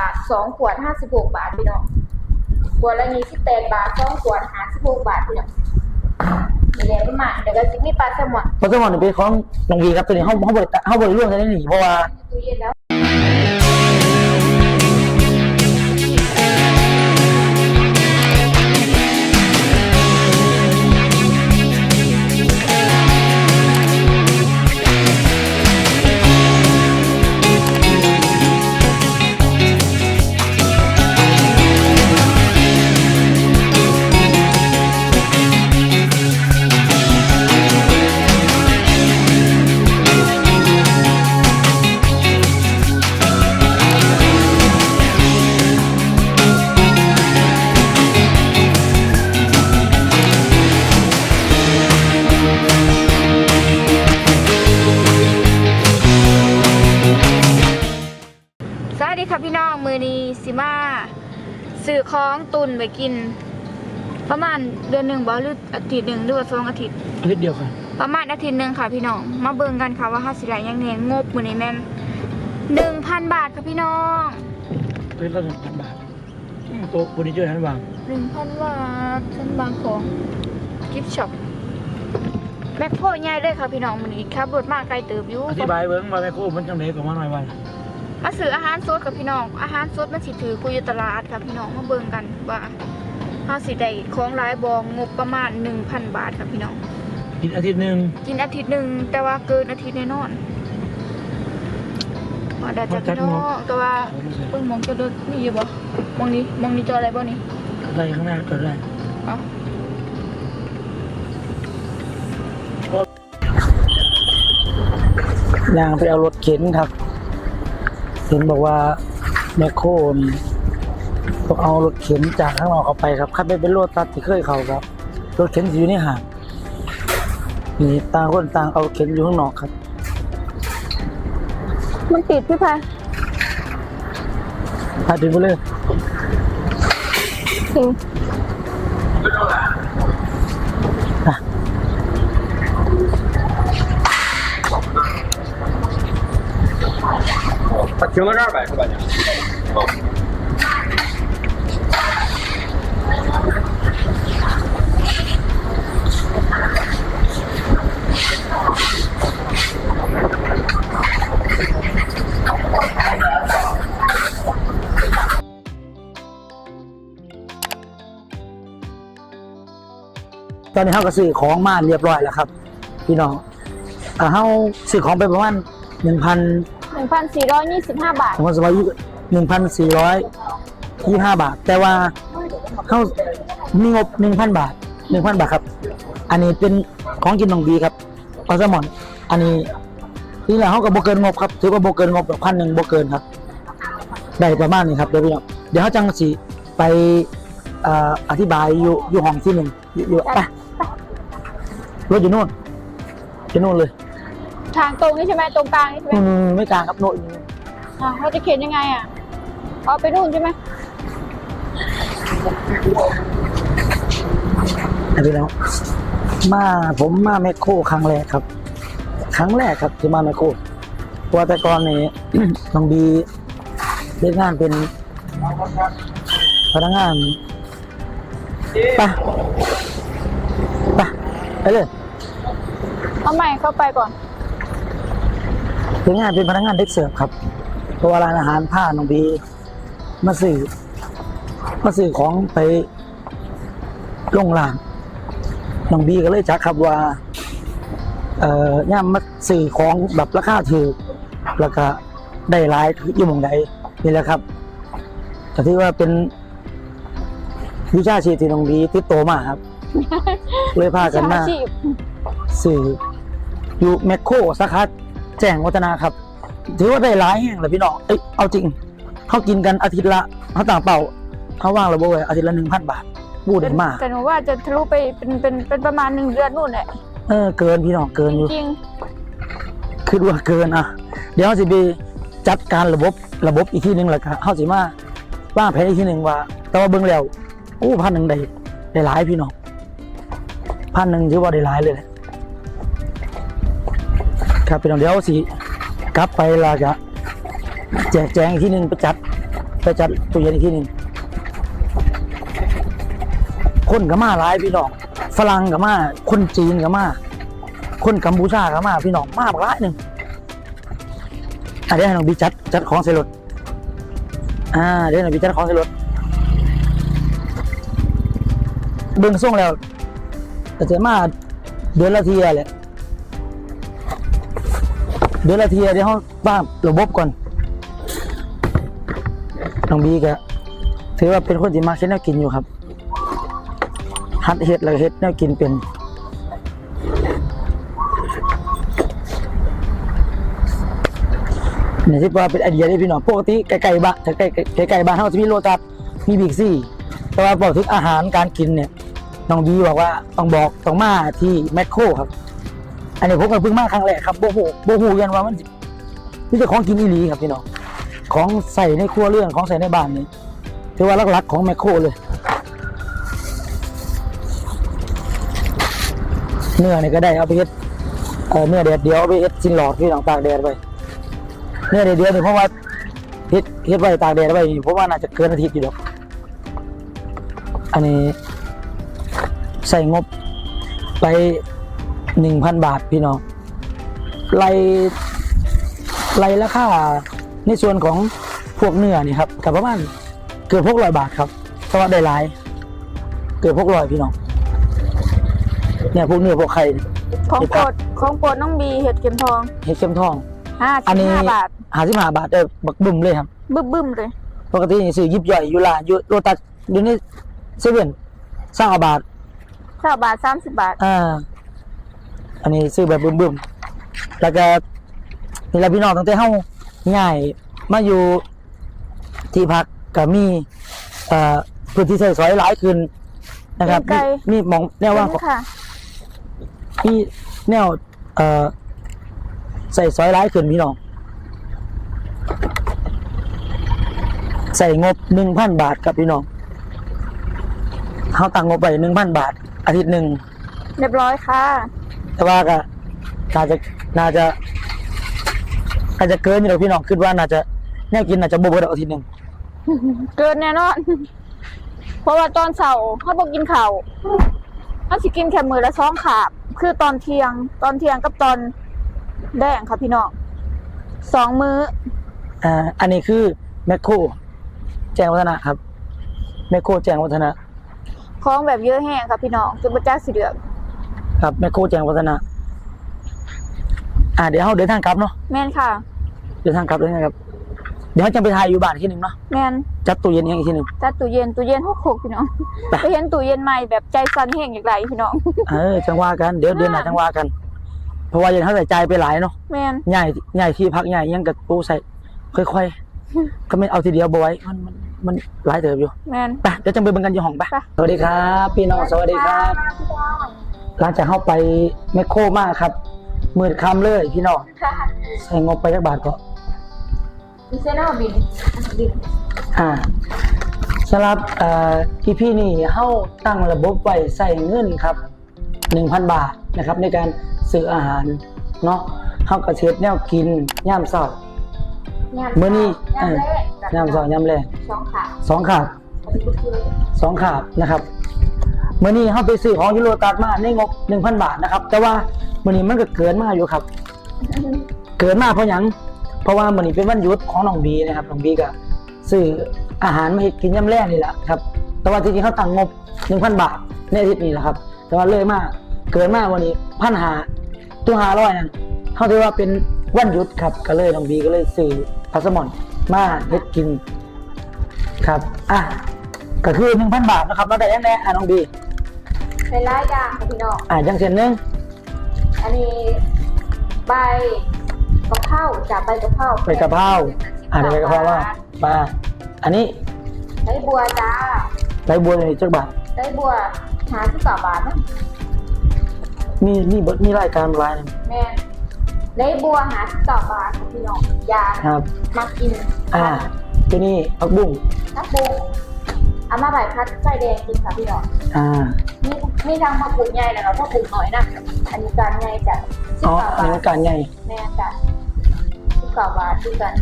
บาทสองขวดห้าสิบหกบาทพี่น้องขวดละยี่สิบแปดบาทสองขวดห้าสิบหกบาทพี่น้องนี่แหละประมาณเดี๋ยวก็จะมีปลาแซลมอนเพราะสมองนี่เป็นของน้องวีครับตัวนี้เขาเขาบริเขาบริร่วมกันได้หนีเพราะว่าอยู่ตู้เย็นแล้ว องมือนี้สิมาสื่อของตุนไปกิน ประมาณเดือนหนึ่งบ่หรืออาทิตย์หนึ่งหรือว่าสองอาทิตย์นิดเดียวค่ะ ประมาณอาทิตย์หนึ่งค่ะพี่น้อง มาเบิ่งกันค่ะว่าเฮาสิได้หยังแหน่งบมื้อนี้แม่นหนึ่งพันบาทค่ะพี่น้องเป็นละหนึ่งพันบาทอืมตัวเฟอร์นิเจอร์ทันวางหนึ่งพันบาทชั้นบางของกิฟช็อปแมคโครใหญ่เลยค่ะพี่น้องมื้อนี้ขับรถมาไกลเติบอยู่อธิบายเบิ้งว่าแม่โคมันจังไหนกับมาหน่อยวัน มาซื้ออาหารสดกับพี่น้อง อาหารสดมันสิถือคุยอยู่ตลาดค่ะพี่น้องมาเบิ่งกันว่าเฮาสิได้ของหลายบองงบประมาณ 1,000 บาทค่ะพี่น้อง กินอาทิตย์หนึ่งกินอาทิตย์หนึ่งแต่ว่าเกินอาทิตย์แน่นอนว่าได้จากพี่น้องแต่ว่าเพิ่งมองจะเดินนี่อยู่บ่มองนี้มองนี้จออะไรบ่นี่อะไรข้างหน้าก็ได้เอ้านางไปเอารถเข็นครับ เห็นบอกว่าแมคโครนี่ต้องเอารถเข็นจากข้างนอกเข้าไปครับคันไปเป็นรถตัดที่เคยเขาครับ รถเข็นสิอยู่ในห้างนี่ต่างคนต่างเอาเข็นอยู่ข้างนอกครับ มันติดพี่พายพาถึงไปเลย โอเค อะ他停到这儿呗，是吧你？哦。 ตอนนี้เขาก็ซื้อของมาเรียบร้อยแล้วครับ พี่น้องอ่าเขาซื้อของไปประมาณหนึ่งพัน 1,425 บาทสมว่าหนึ่งพันสี่ร้อยยี่ห้าบาท แต่ว่าเขามีงบหนึ่งพันบาทหนึ่งพันบาทครับ อันนี้เป็นของกินของดีครับออสมอน อันนี้นี่แหละเขาก็บเกินงบครับ ถือว่าบเกินงบแบบพันหนึ่งบเกินครับ ได้ประมาณนี้ครับเดี๋ยวพี่น้องเดี๋ยวเขาจังสีไปเอ่ออธิบายอยู่อยู่ห้องที่หนึ่งอยู่อยู่ไปรถอยู่นู่นอยู่นู่นเลย ทางตรงนี่ใช่ไหมตรงกลางนี่ใช่ไหมอืมไม่กลางครับโน่นอ่าเขาจะเขียนยังไงอะเอาไปนู่นใช่ไหมอันนี้แล้วมาผมมาแมคโครครั้งแรกครับ ครั้งแรกครับที่มาแมคโครเพราะว่าแต่ก่อนนี่ น้องบีเล่นงานเป็นพนักงานไปไปไปเลยเอาใหม่เข้าไปก่อน เล่นงานเป็นพนักงานเด็กเสิร์ฟครับเพราะว่าร้านอาหารผ้าน้องบีมาสื่อมาสื่อของไปลงร้านน้องบีก็เลยจักครับว่าเอ่อย่ามมาสื่อของแบบราคาถูกแล้วก็ได้หลายอยู่หมองใดนี่แหละครับแต่ที่ว่าเป็นวิชาชีพที่น้องบีติดโตมาครับ เลยพากันมาอาชีพสื่ออยู่แมคโครสาขา แจ้งวัฒนาครับ ถือว่าได้หลายแห่งเลยพี่น้องเอ้ยเอาจริง เขากินกันอาทิตย์ละเขาต่างเป่าเขาว่างระบบไว้อาทิตย์ละหนึ่งพันบาทพูดได้มากแต่หนูว่าจะทะลุไปเป็นเป็นเป็นประมาณหนึ่งเดือนนู่นแหละเออเกินพี่น้องเกินอยู่จริงคือว่าเกินอะ เดี๋ยวเขาสิไปจัดการระบบระบบอีกที่หนึ่งแหละครับเขาสิมาว่างแผนอีกที่หนึ่งว่า แต่ว่าเบิ่งแล้วโอ้พันหนึ่งได้ได้หลายพี่น้องพันหนึ่งถือว่าได้หลายเลยแหละ ครับพี่น้องเดี๋ยวสิกลับไปละจะแจกแจงอีกที่หนึ่งไปจัดไปจัดตู้เย็นอีกทีหนึงคนก็มาหลายพี่น้องฝรั่งก็มา คนจีนก็มา คนกัมพูชาก็มาพี่น้องมาบักหลายหนึ่งอะเดี๋ยวให้น้องบีจัดจัดของใส่รถอ่าเดี๋ยวน้องบีจัดของใส่รถเบิ่งส่งแล้วแต่จะมาเดือนละเทียแหละ เดือนละเทียเดี๋ยวเขาบ้าระบบก่อนน้องบีก็ถือว่าเป็นคนที่มักเฮ็ดแนวกินอยู่ครับหัดเฮ็ดแล้วเฮ็ดแนวกินเป็นนี่ที่ว่าเป็นไอเดียที่พี่น้องปกติไกลๆบ้านถ้าใกล้ๆไกลๆบ้านเฮาจะมีโลตัสมีบิ๊กซี่ แต่ว่าบอกถึงอาหารการกินเนี่ยน้องบีบอกว่าต้องบอกต้องมาที่แมคโครครับ อันนี้ผมก็เพิ่งมาครั้งแรกครับโบหูโบหูยันว่ามันนี่จะของกินอีหลีครับพี่น้องของใส่ในครัวเรือนของใส่ในบ้านนี่ถือว่าหลักๆของแมคโครเลย เนื้อนี่ก็ได้เอาไปเฮ็ดเออเนื้อแดดเดียวเอาไปเฮ็ดชิ้นหลอดพี่น้องตากแดดไปเนื้อแดดเดียวนี่เพราะว่าเฮ็ดเฮ็ดไว้ตากแดดไว้นี่เพราะว่าน่าจะเกินอาทิตย์อยู่ดอกอันนี้ใส่งบไป หนึ่งพันบาทพี่น้องไล่ไล่ราคาในส่วนของพวกเนื้อนี่ครับกับประมาณเกือบพกร้อยบาทครับเพราะว่าได้หลาย เกือบพกร้อยพี่น้องเนี่ยพวกเนื้อพวกไข่นี่ของโปรดของโปรดน้องบีเห็ดเข็มทองเห็ดเข็มทองห้าอันสิบนี้ห้าบาทหาสิบห้าบาทได้บักบึ้มเลยครับ บึ้มบึ้มๆเลยปกตินี่ซื้อยิบย่อยอยู่ร้านอยู่โรตัสอยู่ในเซเว่นสร้างเอาบาทเก้าบาทสามสิบบาทอ่า อันนี้ซื้อแบบบึ้มๆแล้วก็นี่แหละพี่น้องตั้งแต่เฮาง่ายมาอยู่ที่พักก็มีเอ่อพื้นที่ใช้สอยหลายขึ้นนะครับไกลมีมีหมองแนวว่างเป็นค่ะมีแนวเอ่อใส่ซอยหลายขึ้นพี่น้อง ใส่งบหนึ่งพันบาทครับพี่น้องเขาตั้งงบไปหนึ่งพันบาท อาทิตย์หนึ่งเรียบร้อยค่ะ แต่ว่าก็น่าจะน่าจะน่าจะเกินอยู่แล้วพี่น้องคิดว่าน่าจะแน่กินน่าจะบ่เบิดอาทิตย์หนึ่งเกินแน่นอน เพราะว่าตอนเสาร์เขาบอกกินข้าวเขาสิกินแค่มือละสองขาบ คือตอนเที่ยง ตอนเที่ยงกับตอนแดงค่ะพี่น้องสองมื้อ อ่าอันนี้คือแมคโครแจ้งวัฒนะครับแมคโครแจ้งวัฒนะของแบบเยอะแห้งค่ะพี่น้องจุบจ้าสีเหลือง ครับแมคโครแจ้งวัฒนะอ่าเดี๋ยวเราเดินทางกลับเนาะแม่นค่ะ เดินทางกลับเลยนะครับ เดี๋ยวเราจะไปถ่ายอยู่บ้านอีกทีหนึ่งเนาะแม่นจัดตู้เย็นเองอีกทีหนึ่ง จัดตู้เย็นตู้เย็นหกหกพี่น้องไป ไปเห็นตู้เย็นใหม่แบบใจสั่นแห้งอย่างไรพี่น้อง เออจังว่ากันเดี๋ยวเดือนหน้าจังว่ากัน เพราะว่ายังเขาใส่ใจายไปหลายเนาะแม่นใหญ่ใหญ่ที่พักใหญ่ยังกับปูใส่ค่อยๆ ก็ไม่เอาทีเดียวบ่ไว้มันมันมันหลายเติบอยู่แม่น ไปเดี๋ยวจังไปเบิ่งกันอยู่ห้องไปไป สวัสดีครับ พี่น้องสวัสดีครับ หลังจากเข้าไปแมคโครมากครับมืดคำเลยพี่น้องค่ะใส่งบไปจักบาทก็ดิเซนอลบินบินอ่าสำหรับเอ่อพี่พี่นี่เข้าตั้งระบบไว้ใส่เงินครับ 1,000 บาทนะครับ ในการซื้ออาหารเนาะเข้ากระเช็ดแนวกินย่ามเศร้ามื้อนี้ยามแรกย่ามเศร้าย่ามแรงสองขาสองขาบสองขาบนะครับเมื่อนี้เข้าไปซื้อของยูโรตัสมาในงบ1,000บาทนะครับ แต่ว่ามื่อนี้มันก็เกินมาอยู่ครับ เกินมาเพราะหยังเพราะว่ามื่อนี้เป็นวันหยุดของน้องบีนะครับน้องบีก็ซื้ออาหารมาให้กินย่ำแรกนี่แหละครับ แต่ว่าจริงๆเขาตั้งงบ1,000บาทในอาทิตย์นี้แหละครับ แต่ว่าเลยมากเกินมากวันนี้พันหาตัวหาร้อยนั่นเขาถือว่าเป็นวันหยุดครับก็เลยน้องบีก็เลยซื้อพาสมอนมาเฮ็ดกินครับอะก็คือ1,000บาทนะครับเราได้ยังไงอะน้องบี เป็นรายอย่างค่ะพี่น้องอะยังเช่นหนึงอันนี้ใบกะเพราจากใบกะเพราใบกะเพราอะเดี๋ยวใบกะเพราว่ามาอันนี้ใบบัวจ้าใบบัวนี่จักบาทใบบัวหาที่กว่าบาทนะมีมีเบิดมีรายการรายหนึงแม่นใบบัวหาที่กว่าบาทค่ะพี่น้องยาครับ มากินอ่าตัวนี้ผักบุ้งน้ำปรุงเอามาใบพัดไส้แดงกินค่ะพี่น้องอ่า นี่นี่ทางมาปลูกใหญ่แล้วเนาะถ้าปลูกน้อยนะอันนี้การใหญ่จ้ะสิบอ๋อกว่าอันบานี้ทการใหญ่แม่จ้ะสิบกว่าบาทด้วยกัน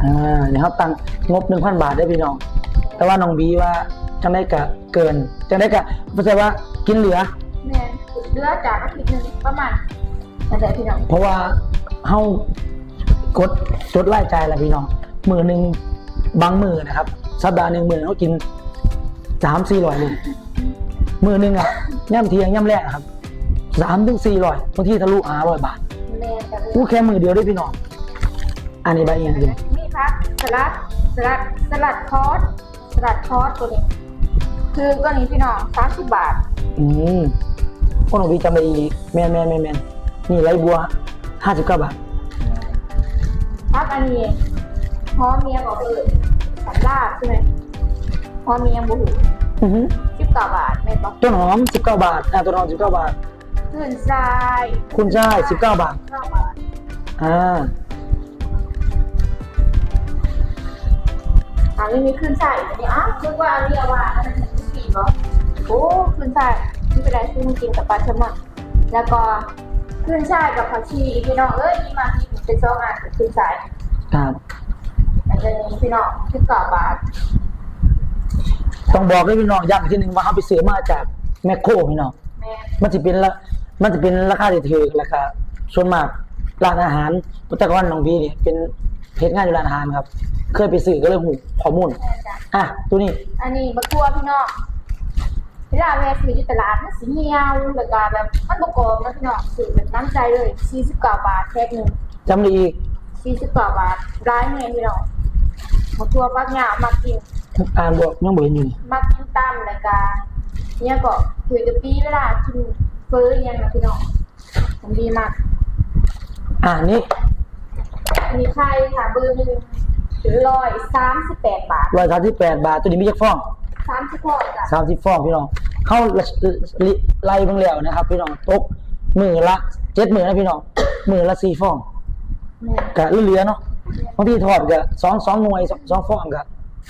ออ่าเนี่ยเขาตั้งงบหนึ่งพันบาทได้พี่น้อง แต่ว่าน้องบีว่าจังได้กะเกินจังได้กะไม่ใช่ว่ากินเหลือ แม่นเดือจากอาทิตย์หนึงประมาณนั่นแหละพี่น้องเพราะว่าเฮากดจดรายจ่ายแล้วพี่น้องมือหนึ่งบางมือนะครับ สัปดาห์หนึ่งมือเขากิน สามสี่ร้อยเลยมือหนึ่งอะย่ำเที่ยงย่ำแรกอะครับสามถึงสี่ร้อยบางทีทะลุห้าร้อยบาทแม่นกันเลยอู้แค่มือเดียวได้พี่น้องอันนี้ใบเอียงจริงนี่พักสลัดสลัดสลัดคอสสลัดคอสตัวนี้ คือก็นี้พี่น้องสามสิบบาท อืมพวกหนูพี่จำไปอีกแมนแมนแมนแมนนี่ไรบัวห้าสิบเก้าบาทพักอันนี้พอเมียบอกเออสันลาบใช่ไหมพอเมียบุหู อือหือสิบเก้าบาทแม่นบอกต้นหอมสิบเก้าบาทอ่าต้นหอมสิบเก้าบาทขึ้นทรายคุณชายสิบเก้าบาท เก้าบาทอ่าอันนี้มีขึ้นทรายอันนี้อ้าวนึกว่าอันนี้เอาว่าอันนั้นคือสีเหรอโอ้ขึ้นทรายที่เป็นไรที่มึงกินกับปลาแซลมอนแล้วก็ขึ้นทรายกับผักชีพี่น้องเอ้ยมีมาที่เป็นซองอันกับขึ้นทรายครับ อันนี้พี่น้องสิบเก้าบาท ต้องบอกให้พี่น้องย้ำอีกทีหนึ่งว่าเขาไปซื้อมาจากแมคโครพี่น้องแม่มันจะเป็นละมันจะเป็นราคาที่ถือราคาส่วนมากร้านอาหารพุทธกรน้องบีเนี่ยเป็นเพจงานอยู่ร้านอาหารครับ เคยไปซื้อก็เลยหูข้อมูลแม่จ้ะอะตัวนี้ อันนี้มะกรัวพี่น้องเวลาแม่ซื้อที่ตลาดมันสีเหี่ยวแล้วก็แบบมันบกรอบนะพี่น้องซื้อแบบน้ำใจเลย49บาทแพ็คหนึ่งจำได้อีก49บาทร้ายแม่พี่น้องมะกรัวปักหญ้ามากิน อ่านบอกยังบ่เห็นอยู่นี่มากินตามรายการเนี่ยก็คุยกับปีเวลากินเฟอร์อยังนะพี่น้องมันดีมากอ่านี่อันนี้ไข่ค่ะเบอร์หนึ่งร้อยสามสิบแปดบาทร้อยสามสิบแปดบาท ตัวนี้มีจักฟองสามสิบหกจ้ะสามสิบฟองพี่น้อง เข้าไล่เบิ่งแล้วนะครับ พี่น้องตกมือละเจ็ดมือนะพี่น้องมือละสี่ฟองแม่กะเหลือๆเนาะบางทีถอดกะสองสองหน่วยสองสองฟองกะ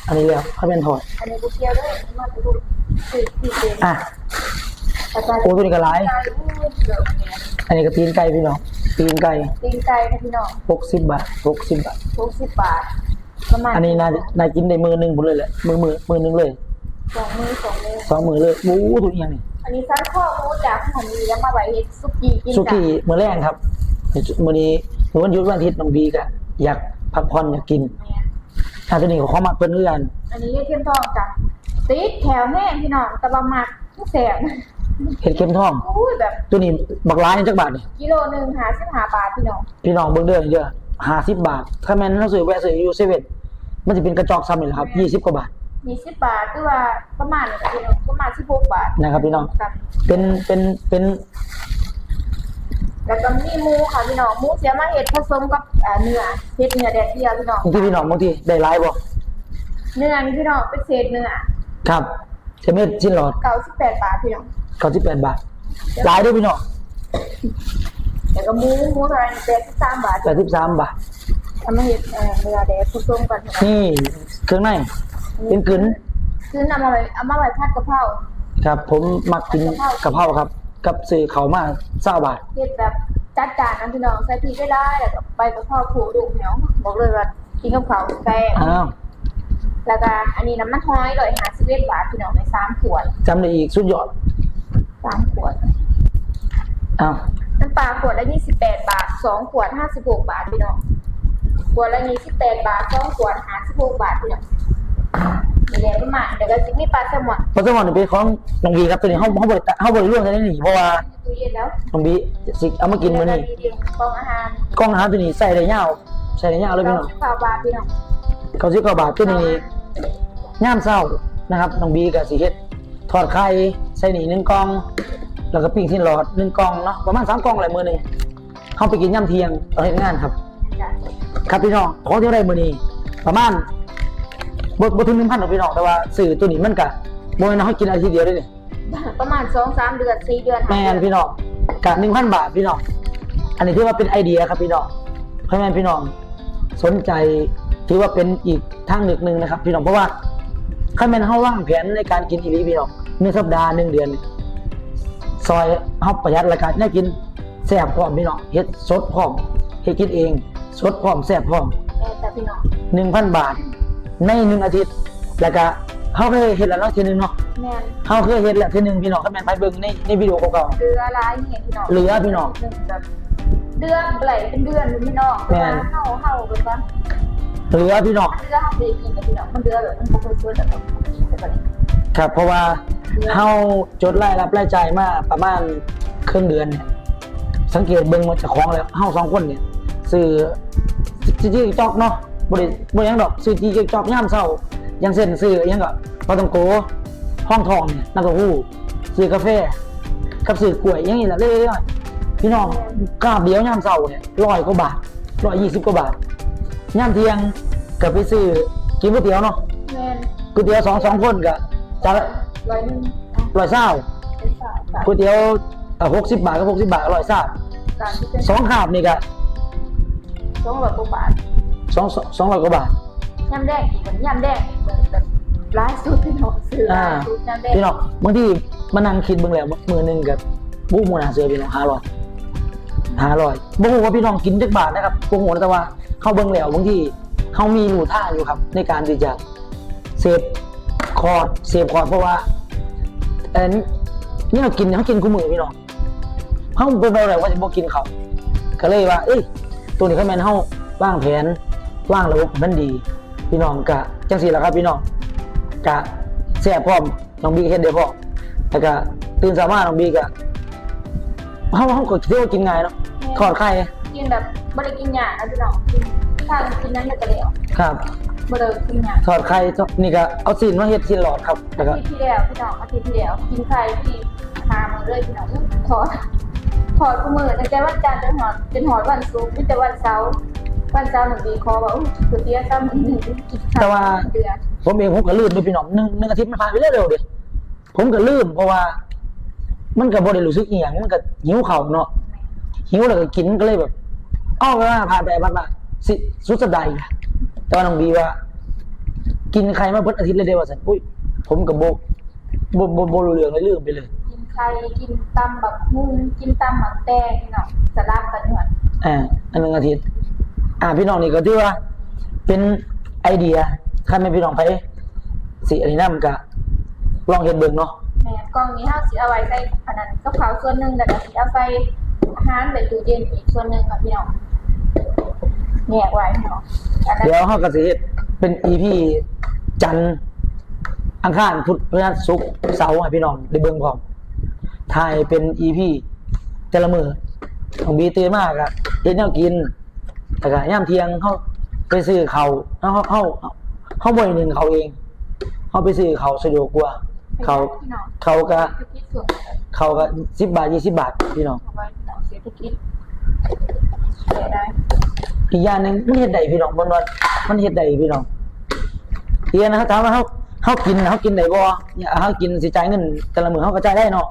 อันนี้แล้วเขาเป็นถอดอันนี้กูเชียวด้วยมาดูสี่สี่เดือนอะอาจารย์โอ้ตัวนี้ก็หลายใจอู้เดี๋ยวเนี่ยอันนี้ก็ตีนไก่พี่น้องตีนไก่ตีนไก่นะพี่น้องหกสิบบาทหกสิบบาททุกสิบบาทประมาณอันนี้น่าน่ากินได้มือหนึ่งหมดเลยแหละมือมือมือหนึ่งเลยสองมือสองมือสองมือเลยโอ้โหตัวเอียงนี่อันนี้ซันข้อมูจากขนมดีแล้วมาไว้เฮ็ดซุกี้กินสุจ้ะกี้มือแรกครับมือนี้มือวันหยุดวันอาทิตย์น้องบีกะอยากพักผ่อนอยากกินเนี่ย ถ้าตัวนี้เขาเข้ามาเพิ่นเรื่อนอันนี้เข้มทองจ้ะติดแถวแห้งพี่น้องตะบะหมักทุกแสบเห็ดเข็มทอง อุ้ยแบบตัวนี้บักร้ายจักบาทนี่กิโลหนึ่งหาสิบห้าบาทพี่น้องพี่น้องเบิ่งเด้อเยอะห้าสิบบาท ถ้าแม่นเราซื้อแวะซื้ออยู่เซเว่นมันจะเป็นกระจอกซ้ำนี่แหละครับยี่สิบกว่าบาทมีสิบบาทคือว่าประมาณนี้พี่น้องประมาณสิบหกบาทนะครับพี่น้องกันเป็นเป็นเป็น แล้วก็มีหมูค่ะพี่น้องหมูเสียมาเห็ดผสมกับอ่าเนื้อเห็ดเนื้อแดดเดียวพี่น้องบางทีพี่น้องบางทีได้หลายบ่เนื้อนี่พี่น้องเป็นเศษเนื้อครับเทเม็ดชิ้นหลอดเก้าสิบแปดบาทพี่น้องเก้าสิบแปดบาทหลายเด้วยพี่น้องแล้วก็หมูหมูเท่าไหร่แปดสิบสามบาทแปดสิบสามบาททำมาเห็ดเอ่อเนื้อแดดผสมกันพี่น้องนี่เครื่องในเป็นกึนคือนำมาไว้เอามาไว้ผัดกะเพราครับ ผมมักกินกะเพราครับ กับซื้อเขาวมาเศร้าบาทเห็ดแบบจัดจานนะพี่น้องใส่พริกได้ได้แล้วก็ใบกะเพราผูดูพี่น้องบอกเลยว่ากินกับเขาวแซ่บอ้าวแล้วก็อันนี้น้ำมันห้อยเลยหาสิบเอ็ดบาทพี่น้องในสามขวดจำได้อีกสุดยอดสามขวด อ้าวน้ำปลาขวดละยี่สิบแปดบาทสองขวดห้าสิบหกบาทพี่น้องขวดละยี่สิบแปดบาทสองขวดห้าสิบหกบาทพี่น้อง มีแรงประมาณเดี๋ยวก็จะมีปลาแซลมอนเพราะสมองนี่เป็นของน้องบีครับตัวนี้เขาเขาบริเขาบริร่วมกันได้หนีเพราะว่าตู้เย็นแล้วน้องบีสิเอามากินมื้อนี้เดียวกล่องอาหารกล้องอาหารตัวนี้ใส่ได้ยาวใส่ได้ยาวเลยพี่น้องสิบเก้าบาทพี่น้องเขาซื้อกว่าบาทตัวนี้ย่ามเศร้านะครับน้องบีกับสีเฮ็ดทอดไข่ใส่หนีหนึ่งกล่องแล้วก็ปิ้งที่หลอดหนึ่งกล่องเนาะประมาณสามกล่องอะไรมือหนึ่งเขาไปกินย่ำเที่ยงตอนเฮ็ดงานครับจ้ะครับพี่น้องของที่ได้มือนี้ประมาณ บทบทถึงหนึ่งพันหรอกพี่น้องแต่ว่าสื่อตัวนี้มันกะโมยน้อยกินอาทิตย์เดียวได้เนี่ยประมาณสองสามเดือนสี่เดือนแมนพี่น้องกะหนึ่งพันบาทพี่น้องอันนี้ถือว่าเป็นไอเดียครับพี่น้องเพราะแมนพี่น้องสนใจถือว่าเป็นอีกทางหนึ่งหนึ่งนะครับ พี่น้องเพราะว่าข้าแมนเขาว่างแผนในการกินอีหลีพี่น้องหนึ่งสัปดาห์หนึ่งเดือน ซอยเขาประหยัดรายการได้กินแซ่บพร้อมพี่น้องเฮ็ดสดพร้อมเฮ็ดกินเอง สดพร้อมแซ่บพร้อมแม่แต่พี่น้องหนึ่งพันบาท ในหนึ่งอาทิตย์ แล้วก็เขาเคยเห็นแล้วเนาะทีหนึงเนาะแม่นเขาเคยเห็นแล้วทีหนึงพี่น้องก็แม่นไปเบิ่งในในวิดีโอเก่าเดือร้ายเนี่ยพี่น้องๆเหลือพี่น้องหนึ่งแบบเดือนไหลเป็นเดือนพี่น้องแม่นเฮาเฮาแบบว่าเหลือพี่น้องเดือนเฮาไปกินกับพี่น้องมันเดือนแบบมันบ่เคยช่วยแต่แบบแต่แบบนี้ครับ เพราะว่าเขาจดรายรับรายจ่ายมาประมาณครึ่งเดือนเนี่ยสังเกตเบิ่งมาจากของแล้วเฮาสองคนเนี่ยซื้อจีจีจอกเนาะ บ่ได้บ่หยังดอกซื้อจีจีจอกยามเช้าอยังเส้นซื้ออยังก็ปลาตองโกห้องทองเนี่ยน้ำเต้าหู้ซื้อกาแฟกับซื้อกล้วยอยังนี้แหละเรื่อยๆพี่น้องกราบเดียวยามเช้าเนี่ยร้อยกว่าบาทร้อยยี่สิบกว่าบาทยามเที่ยงก็ไปซื้อกินก๋วยเตี๋ยวเนาะแม่นก๋วยเตี๋ยวสองสองคนก็จานละร้อยหนึงร้อยเศร้าเป็นสามสามก๋วยเตี๋ยวหกสิบบาทก็หกสิบบาทอร่อยซ่าการที่เป็นสองขาบนี่ก็สองร้อยกว่าบาท สองสองร้อยกว่าบาทยำแดงอีกเหมือนยำแดงอีกเหมือนแบบร้ายสุดพี่น้องซื้อร้ายสุดยำแดงพี่น้องบางทีมานั่งคิดเบิ่งแล้วมือหนึ่งกับบุ้มูนาเสือพี่น้องห้าร้อยห้าร้อยบ่ฮู้ว่าพี่น้องกินจักบาทนะครับบ่ฮู้นะแต่ว่าเข้าเบิ่งแล้วบางทีเขามีรูท่าอยู่ครับ ในการที่จะเสพคอร์ดเสพคอร์ดเพราะว่าเอ็นนี่เรากินเขากินคู่มือพี่น้องเขาเป็นไปอะไรว่าจะบ่กินเขาวก็เลยว่า เอ้ยตัวนี้เขาแม่นเขาวางแผน วางระบบให้มันดี พี่น้องกะจังสี่แหละครับพี่น้องกะแซ่บพร้อมน้องบีก็เฮ็ดได้พร้อมแล้วก็ตื่นสามารถน้องบีก็เฮาเฮาก็คิดว่ากินง่ายเนาะทอดไข่กินแบบไม่ได้กินหยานะพี่น้องกินทานกินนั้นก็แล้วครับไม่ได้กินหยาทอดไข่นี่ก็เอาซีนมาเฮ็ดซีนหลอดครับแล้วก็อาทิตย์ที่แล้วพี่น้องอาทิตย์ที่แล้วกินไข่ที่หามือเลยพี่น้องถอดถอดกูมือตั้งแต่วันจันทร์จนหอดจนหอดวันศุกร์นี่แต่วันเสาร์ วันเสาหนึ่งปีคอว่าอุ้ก๋วยเตี๋ยวซ้ำหนึ่งหนึ่งกินข้าวแต่ว่า เดือนผมเองผมก็ลืมด้วยพี่น้องหนึ่งหนึ่งอาทิตย์มันผ่านไปเร็วๆเด้ผมก็ลืมเพราะว่า มันก็บ่ได้รู้สึกอีหยังมันก็หิวข้าวเนาะหิวแล้วก็กินก็เลยแบบอ้าวเวลาผ่านไปผ่านมาสิสุดสัปดาห์อีกแล้วแต่ว่าน้องบีว่า กินไข่มาเบิดอาทิตย์เลยเด้ว่าซั่นอุ้ยผมก็บ่บ่บ่บ่รู้เรื่องเลยลืมไปเลย กินไข่กินตำแบบมุ้งกินตำหมักแตงพี่น้องสลับกันหมือนอ่าอันหนึ่งอาทิตย์ อ่าพี่น้องนี่ก็ถือว่า เป็นไอเดียคันไม่พี่น้องไปสิอันนี้นำกะลองเฮ็ดเบิ่งเนาะแม่กล่องนี้ห้าสิเอาไว้ใส่อันนั้นก็เผาส่วนหนึ่งแต่ก็สิเอาใส่อาหารใส่ตู้เย็นอีกส่วนหนึ่งค่ะพี่น้องแยกไว้พี่น้องอันนั้นเดี๋ยวเฮาก็สิเฮ็ดเป็น EP จันทร์อังคารพุธพฤหัสศุกร์เสาร์ให้พี่น้องได้เบิ่งพร้อมถ่ายเป็น EP แต่ละมื้อของบีตื่นมาก็เฮ็ดแนวกิน แล้วก็ยามเทียงเฮาไปซื้อเขาเฮาเฮาเฮาบ่ได้นึ่งเขาเองเฮาไปซื้อเขาสะดวกกว่า เขาเขาก็เขาก็สิบบาทยี่สิบบาทพี่น้องเอาไว้พี่น้องเศรษฐกิจเสียได้อีกอย่างหนึ่งมันเฮ็ดได้พี่น้องบนวันมันเฮ็ดได้พี่น้องอีกอย่านะครับถามว่าเขาเขากินเขากินได้บ่เนี่ยเขากินสิจ่ายเงินแต่ละมือเขาก็จ่ายได้เนาะ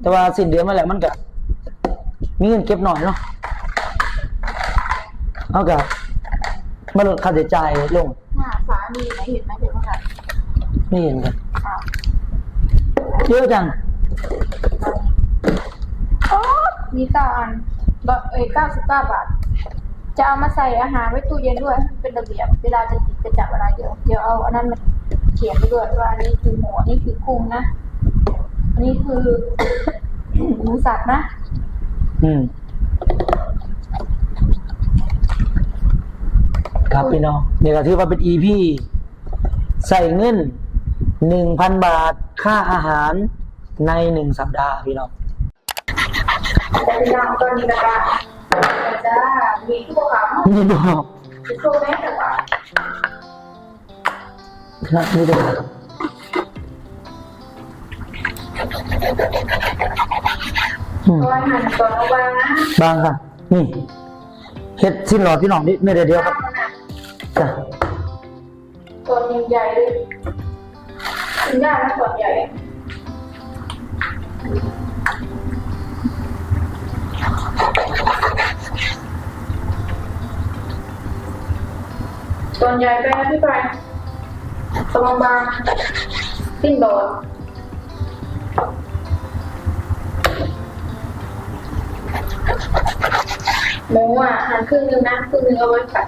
แต่ว่าสิ้นเดือนมาแล้วมันก็มีเงินเก็บหน่อยเนาะ เขาก็มาลดค่าใช้จ่ายลงหน้าฟ้ามีไหมเห็นไหมเดี๋ยวค่ะไม่เห็นกันอ้าวเยอะจังโอ๊ยมีเก้าอันบเอ้ยเก้าสิบเก้าบาท จะเอามาใส่อาหารไว้ตู้เย็นด้วยให้มันเป็นระเบียบเวลาจะติดจะจับอะไรเดี๋ยวเดี๋ยวเอาอันนั้นมาเขียนไปด้วยว่าอันนี้คือหมูอันนี้คือกุ้งนะ อันนี้คือ หมูสับนะ อืม ครับพี่น้องนี่ก็ถือว่าเป็น EP ใส่เงินหนึ่งพันบาทค่าอาหารในหนึ่งสัปดาห์พี่น้องแต่พี่น้องตอนนี้นะคะจะมีตู้ขาวนี่บอกมีตู้แม่แต่ว่านะนี่ดูอืมเอาไว้หั่นก่อนเอาวางนะบางค่ะ นี่เฮ็ดสิ้นหลอดพี่น้องนี่ไม่ได้เดียวครับวางนะ จ้ะตัวใหญ่เลยกินยากนะตัวใหญ่ตัวใหญ่ไปนะพี่ไปตัวบางสิ้นโดดหมูอะหั่นครึ่งนึงนะครึ่งนึงเอาไว้ผัด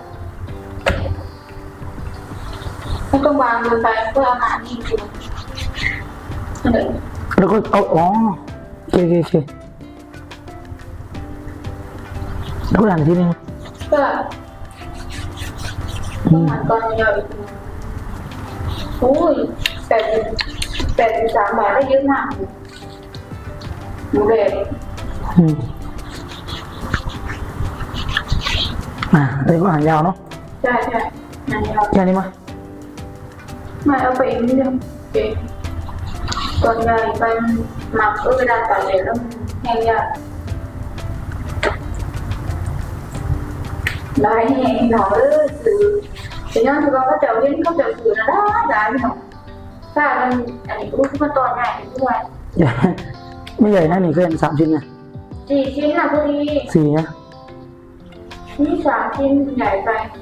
ไม่ต้องวางลงไปเพื่ออาหารนี่อยู่นั่นเองแล้วก็เอาอ๋อโอเคโอเคโอเคแล้วก็อ่านอีกทีนึงเพื่ออืมอาหารตอนยาวอีกทีโอ้ยแปดสิบแปดสิบสามบาทได้เยอะมากเลยหมูเด็กอืมอ่าเรียกว่าอ่านยาวเนาะใช่ใช่งานยาวแค่นี้มั้ย ไม่เอาไปอีกนิดนึงโอเคตอนใหญ่ไปหมักเออเวลาตัดเหลวแล้วมันแห้งยากได้แห้งหน่อเออซื้อแ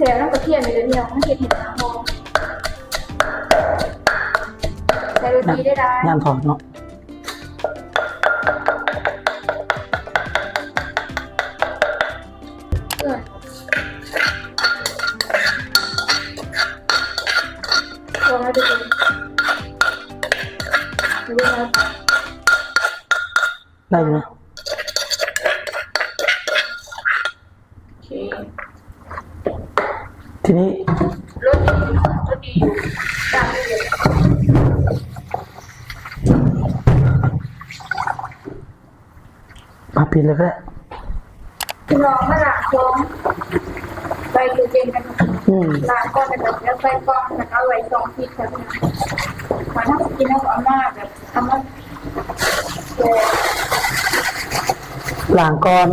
ท่านเสียน้ำกระเทียมมีเดียวท่านเห็นเห็นน้ำโมใช้โรตีได้ได้งานถอดเนาะ ปิดเลยก็ได้พี่น้องมาหลังโค้งไปดูเจนกันอืมหลังก้อนแบบแล้วไปก้อนมันเอาไว้สองทีครับนะมันถ้ากินแล้วเอามาแบบเอามาเออหลางก่อน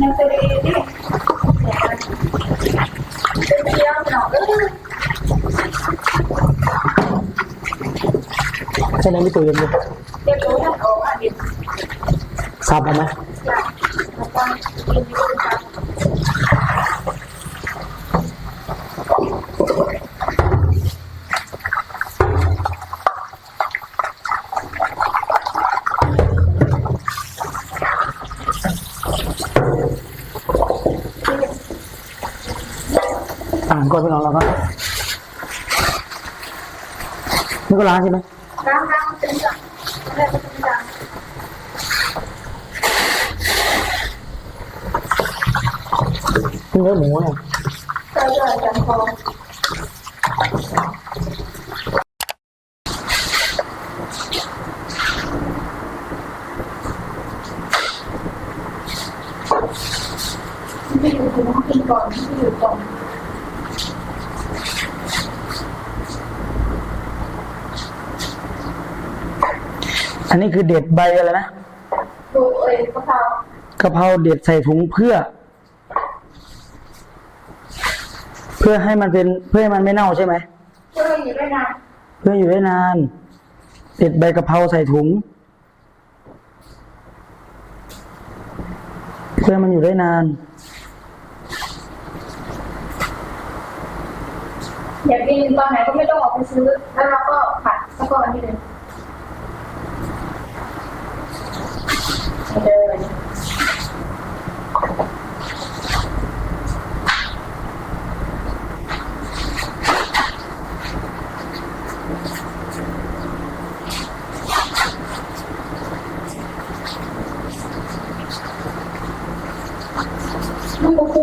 ยังไปดีดิเป็นเที่ยวหน่อยเออ ใช่ไหมมีตัวเย็นเลยเดี๋ยวรู้ว่าเอาอันนี้ซับเอาไหมอยากแล้วก็กินอครับอ่านก่อนไปนอนแล้วก็นี่ก็ล้างใช่ไหม ล้างล้างเป็นจังอะไรก็เป็นจัง นี่เนื้อหมูเนี่ย ใส่เลยจังพอไม่อยู่ถึงกินก่อนไม่อยู่ก่อน อั นนี้คือเด็ดใบอะไรนะดูเอ้ยกะเพรากะเพราเด็ดใส่ถุงเพื่อ เพื่อให้มันเป็นเพื่อให้มันไม่เน่าใช่ไหมช่วยอยู่ได้นานเพื่ออยู่ได้นาน เด็ดใบกะเพราใส่ถุง เพื่อให้มันอยู่ได้นานอยากกินตอนไหนก็ไม่ต้องออกไปซื้อ แล้วเราก็ผัดแล้วก็อันนี้เลย เลย ลูกคู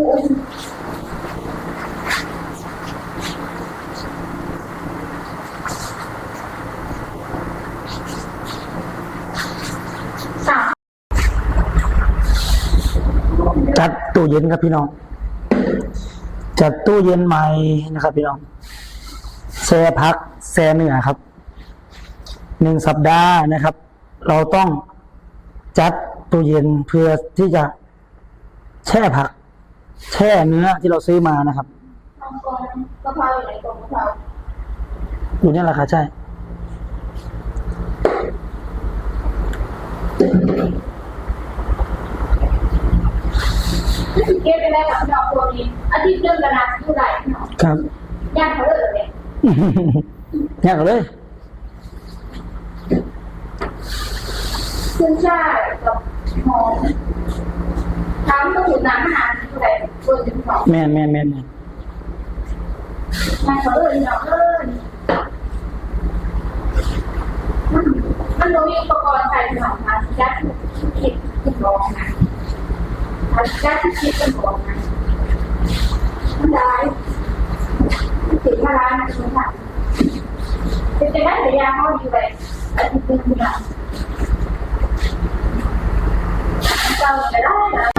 สาม จัด ตู้เย็นครับพี่น้อง จัดตู้เย็นใหม่นะครับ พี่น้องแช่พักแช่เนื้อครับหนึ่งสัปดาห์นะครับ เราต้องจัดตู้เย็นเพื่อที่จะแช่ผัก แช่เนื้อที่เราซื้อมานะครับกองกองกะเพราอยู่ไหนกองกะเพราอยู่เนี่ยแหละค่ะใช่ เก็บไปได้กับพี่น้องตัวนี้อาทิตย์เรื่องกระนาเท่าไหร่พี่น้องครับย่างเขาเลยเลยอยากเลยขึ้นช่ายกับหอมถามต้องอยู่น้ำอาหารเท่าไหร่ตัวถึงสองแม่นแม่นแม่นแม่นย่างเขาเลยพี่น้องเลยมันมันต้องมีอุปกรณ์ใส่พี่น้องค่ะยัดคิดขึ้นรองนะ ยัดคิดเป็นรองนะมันได้ถึงมาร้านนะคุณค่ะเป็นจะได้แต่ยาเขาอยู่ไปอาทิตย์นึงพี่น้องเราจะได้นะ